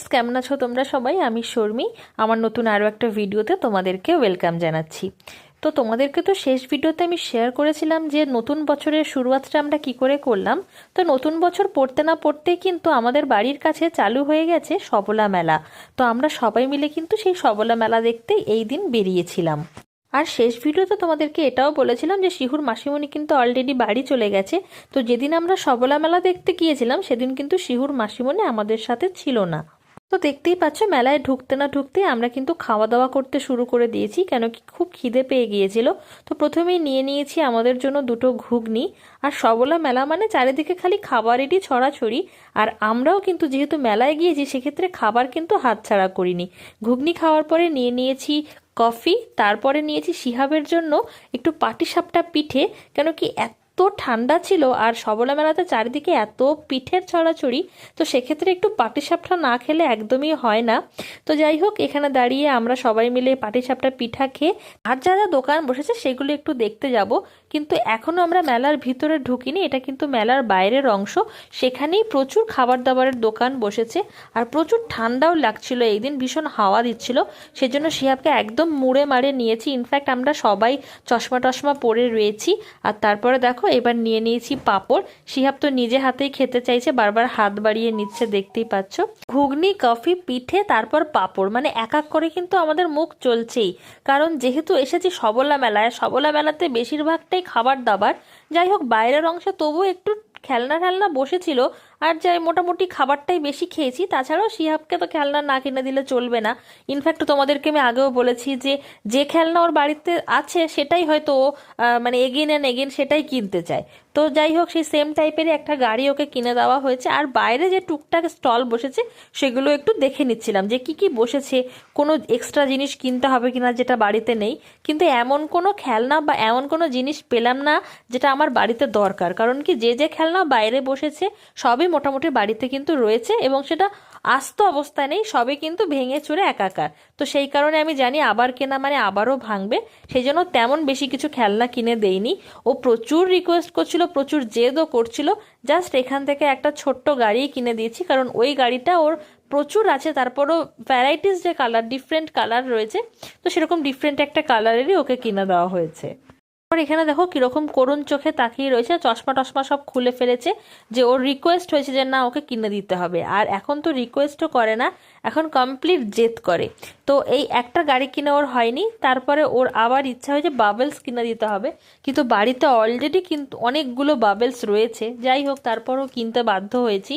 Friends কেমন আছো তোমরা সবাই? আমি শর্মি। আমার নতুন আরও একটা ভিডিওতে তোমাদেরকে ওয়েলকাম জানাচ্ছি। তো তোমাদেরকে তো শেষ ভিডিওতে আমি শেয়ার করেছিলাম যে নতুন বছরের শুরুয়াতটা আমরা কি করে করলাম। তো নতুন বছর পড়তে না পড়তেই কিন্তু আমাদের বাড়ির কাছে চালু হয়ে গেছে সবলা মেলা। তো আমরা সবাই মিলে কিন্তু সেই সবলা মেলা দেখতে এই দিন বেরিয়েছিলাম। আর শেষ ভিডিওতে তোমাদেরকে এটাও বলেছিলাম যে শিহুর মাসিমণি কিন্তু অলরেডি বাড়ি চলে গেছে। তো যেদিন আমরা সবলা মেলা দেখতে গিয়েছিলাম, সেদিন কিন্তু শিহুর মাসিমণি আমাদের সাথে ছিল না। তো দেখতেই পাচ্ছ, মেলায় ঢুকতে না ঢুকতেই আমরা কিন্তু খাওয়া দাওয়া করতে শুরু করে দিয়েছি, কেন কি খুব খিদে পেয়ে গিয়েছিল। তো প্রথমেই নিয়ে নিয়েছি আমাদের জন্য দুটো ঘুগনি, আর সবলা মেলা মানে চারিদিকে খালি খাবারেরই ছড়াছড়ি, আর আমরাও কিন্তু যেহেতু মেলায় গিয়েছি, সেক্ষেত্রে খাবার কিন্তু হাতছাড়া করিনি। ঘুগনি খাওয়ার পরে নিয়ে নিয়েছি কফি, তারপরে নিয়েছি শিহাবের জন্য একটু পাটিসাপটা পিঠে, কেন কি এত ঠান্ডা ছিল আর সবলা মেলাতে চারিদিকে এত পিঠের ছড়াছড়ি তো সেক্ষেত্রে একটু পাটিসাপটা না খেলে একদমই হয় না। তো যাই হোক, এখানে দাঁড়িয়ে আমরা সবাই মিলে পাটিসাপটা পিঠা খেয়ে আর যা যা দোকান বসেছে সেগুলো একটু দেখতে যাব। কিন্তু এখনও আমরা মেলার ভিতরে ঢুকিনি, এটা কিন্তু মেলার বাইরের অংশ। সেখানেই প্রচুর খাবার দাবারের দোকান বসেছে আর প্রচুর ঠান্ডাও লাগছিল, এই দিন ভীষণ হাওয়া দিচ্ছিল। সেজন্য শিহাবকে একদম মুড়ে মারে নিয়েছি। ইনফ্যাক্ট আমরা সবাই চশমা টশমা পরে রয়েছি। আর তারপরে দেখো এবার নিয়ে নিয়েছি পাঁপড়। শিহাব তো নিজে হাতেই খেতে চাইছে, বারবার হাত বাড়িয়ে নিচ্ছে, দেখতেই পাচ্ছ। ঘুগনি, কফি, পিঠে, তারপর পাপড়। মানে এক এক করে কিন্তু আমাদের মুখ চলছেই। কারণ যেহেতু এসেছি সবলা মেলায়, সবলা মেলাতে বেশিরভাগটাই খাবার দাবার। যাই হোক, বাইরের অংশে তবু একটু খেলনা ঠেলনা বসেছিল আর যাই, মোটামুটি খাবারটাই বেশি খেয়েছি। তাছাড়াও শিহাবকে তো খেলনা না কিনে দিলে চলবে না। ইনফ্যাক্ট তোমাদেরকে আমি আগেও বলেছি যে যে খেলনা ওর বাড়িতে আছে, সেটাই হয়তো ও মানে এগেন অ্যান্ড এগেন সেটাই কিনতে চায়। তো যাই হোক, সেই সেম টাইপেরই একটা গাড়ি ওকে কিনে দেওয়া হয়েছে। আর বাইরে যে টুকটাক স্টল বসেছে, সেগুলো একটু দেখে নিচ্ছিলাম যে কি কি বসেছে, কোনো এক্সট্রা জিনিস কিনতে হবে কিনা যেটা বাড়িতে নেই। কিন্তু এমন কোনো খেলনা বা এমন কোনো জিনিস পেলাম না, যেটা আমার বাড়িতে দরকার। কারণ কি, যে যে খেলনা বাইরে বসেছে, সবই মোটামুটি বাড়িতে কিন্তু রয়েছে এবং সেটা আস্ত অবস্থায় নেই, সবই কিন্তু ভেঙে চুরে একাকার। তো সেই কারণে আমি জানি আবার কেনা মানে আবারও ভাঙবে সেই জন্য তেমন বেশি কিছু খেলনা কিনে দেইনি। ও প্রচুর রিকোয়েস্ট করছিল, প্রচুর জেদও করছিল জাস্ট এখান থেকে একটা ছোট্ট গাড়ি কিনে দিয়েছি, কারণ ওই গাড়িটা ওর প্রচুর আছে, তারপরও ভ্যারাইটিস যে কালার ডিফারেন্ট কালার রয়েছে, তো সেরকম ডিফারেন্ট একটা কালারেরই ওকে কিনে দেওয়া হয়েছে। আর এখানে দেখো কীরকম করুণ চোখে তাকিয়ে রয়েছে, চশমা টশমা সব খুলে ফেলেছে যে ওর রিকোয়েস্ট হয়েছে যে না, ওকে কিনে দিতে হবে। আর এখন তো রিকোয়েস্টও করে না। এখন কমপ্লিট জেদ করে। তো এই একটা গাড়ি কিনে ওর হয়নি, তারপরে ওর আবার ইচ্ছা হয়েছে বাবেলস কিনে দিতে হবে। কিন্তু বাড়িতে অলরেডি কিন্তু অনেকগুলো বাবেলস রয়েছে। যাই হোক, তারপরও কিনতে বাধ্য হয়েছি।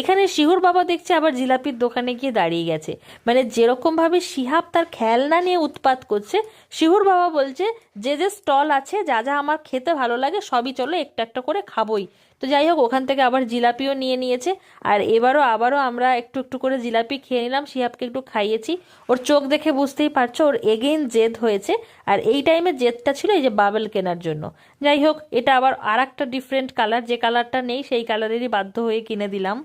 এখানে শিহুর বাবা দেখছে আবার জিলাপির দোকানে গিয়ে দাঁড়িয়ে গেছে। মানে যেরকমভাবে শিহাব তার খেলনা নিয়ে উৎপাত করছে, শিহুর বাবা বলছে, যে যে স্টল আছে, যা যা আমার খেতে ভালো লাগে, সবই চলো একটা একটা করে খাবোই। তো যাই হোক, ওখান থেকে আবার জিলাপিও নিয়ে নিয়েছে। আর এবারও আবারও আমরা একটু একটু করে জিলাপি খেয়ে নিলাম, শিহাবকে একটু খাইয়েছি। ওর চোখ দেখে বুঝতেই পারছ, ওর এগেইন জেদ হয়েছে। আর এই টাইমে জেদটা ছিল এই যে বাবেল কেনার জন্য। যাই হোক, এটা আবার আর একটা ডিফারেন্ট কালার যে কালারটা নেই, সেই কালারেরই বাধ্য হয়ে কিনে দিলাম।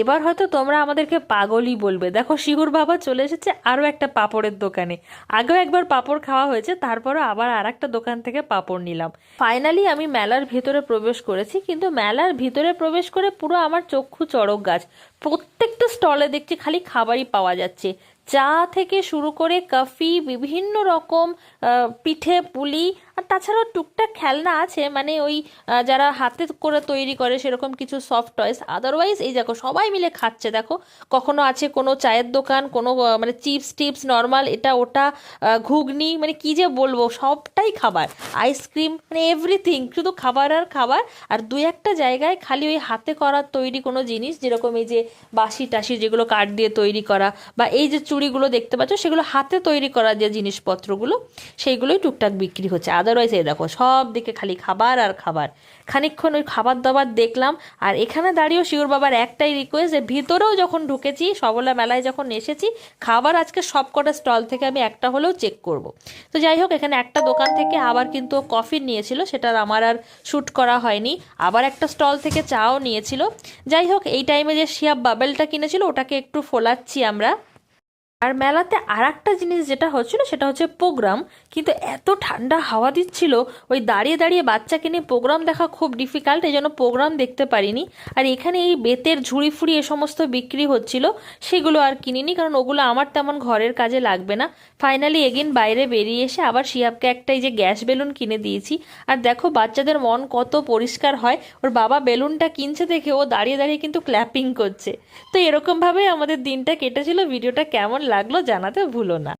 এবার হয়তো তোমরা আমাদেরকে পাগলই বলবে। দেখো, শিহুর বাবা চলে এসেছে আরও একটা পাপড়ের দোকানে। আগেও একবার পাপড় খাওয়া হয়েছে, তারপরও আবার আর একটা দোকান থেকে পাপড় নিলাম। ফাইনালি আমি মেলার ভিতরে প্রবেশ করেছি, কিন্তু মেলার ভিতরে প্রবেশ করে পুরো আমার চক্ষু চড়ক গাছ। প্রত্যেকটা স্টলে দেখছি খালি খাবারই পাওয়া যাচ্ছে। চা থেকে শুরু করে কফি, বিভিন্ন রকম পিঠে, পুলি, আর তাছাড়াও টুকটাক খেলনা আছে। মানে ওই যারা হাতে করে তৈরি করে সেরকম কিছু সফট টয়েস আদারওয়াইজ এই দেখো, সবাই মিলে খাচ্ছে, দেখো। কখনো আছে কোনো চায়ের দোকান, কোনো মানে চিপস টিপস নর্মাল এটা, ওটা ঘুগনি মানে কি যে বলব, সবটাই খাবার। আইসক্রিম মানে এভরিথিং শুধু খাবার আর খাবার। আর দু একটা জায়গায় খালি ওই হাতে করা তৈরি কোনো জিনিস, যেরকম এই যে বাসি টাসি যেগুলো কাঠ দিয়ে তৈরি করা বা এই যে চুড়িগুলো দেখতে পাচ্ছ, সেগুলো হাতে তৈরি করা যে জিনিসপত্রগুলো, সেইগুলোই টুকটাক বিক্রি হচ্ছে। আদারওয়াইজ এই দেখো, সব দিকে খালি খাবার আর খাবার। খানিকক্ষণ ওই খাবার দাবার দেখলাম, আর এখানে দাঁড়িয়েও শিউর বাবার একটাই রিকোয়েস্ট যে ভিতরেও যখন ঢুকেছি, সবলা মেলায় যখন এসেছি, খাবার আজকে সব কটা স্টল থেকে আমি একটা হলেও চেক করব। তো যাই হোক, এখানে একটা দোকান থেকে আবার কিন্তু কফি নিয়েছিল সেটার আমার আর শ্যুট করা হয়নি। আবার একটা স্টল থেকে চাও নিয়েছিল। যাই হোক, এই টাইমে যে শিয়াব বাবেলটা কিনেছিল ওটাকে একটু ফোলাচ্ছি আমরা। আর মেলাতে আর একটা জিনিস যেটা হচ্ছিল, সেটা হচ্ছে প্রোগ্রাম। কিন্তু এত ঠান্ডা হাওয়া দিচ্ছিল, ওই দাঁড়িয়ে দাঁড়িয়ে বাচ্চাকে নিয়ে প্রোগ্রাম দেখা খুব ডিফিকাল্ট এই জন্য প্রোগ্রাম দেখতে পারিনি। আর এখানে এই বেতের ঝুড়ি ফুড়ি এ সমস্ত বিক্রি হচ্ছিল, সেগুলো আর কিনিনি, কারণ ওগুলো আমার তেমন ঘরের কাজে লাগবে না। ফাইনালি এগিন বাইরে বেরিয়ে এসে আবার শিয়াবকে একটা এই যে গ্যাস বেলুন কিনে দিয়েছি। আর দেখো, বাচ্চাদের মন কত পরিষ্কার হয়, ওর বাবা বেলুনটা কিনছে দেখে ও দাঁড়িয়ে দাঁড়িয়ে কিন্তু ক্ল্যাপিং করছে। তো এরকমভাবেই আমাদের দিনটা কেটেছিল, ভিডিওটা কেমন লাগল জানাতে ভুলো না।